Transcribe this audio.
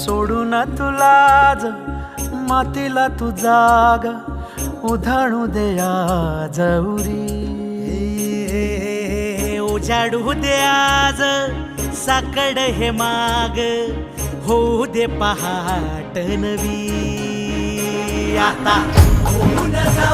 सोडू ना तुलाज मातीला तू जाग उधाणू देया जौरी उजाडू दे आज साकड हे माग. होऊ दे पहाट नवी. आता हो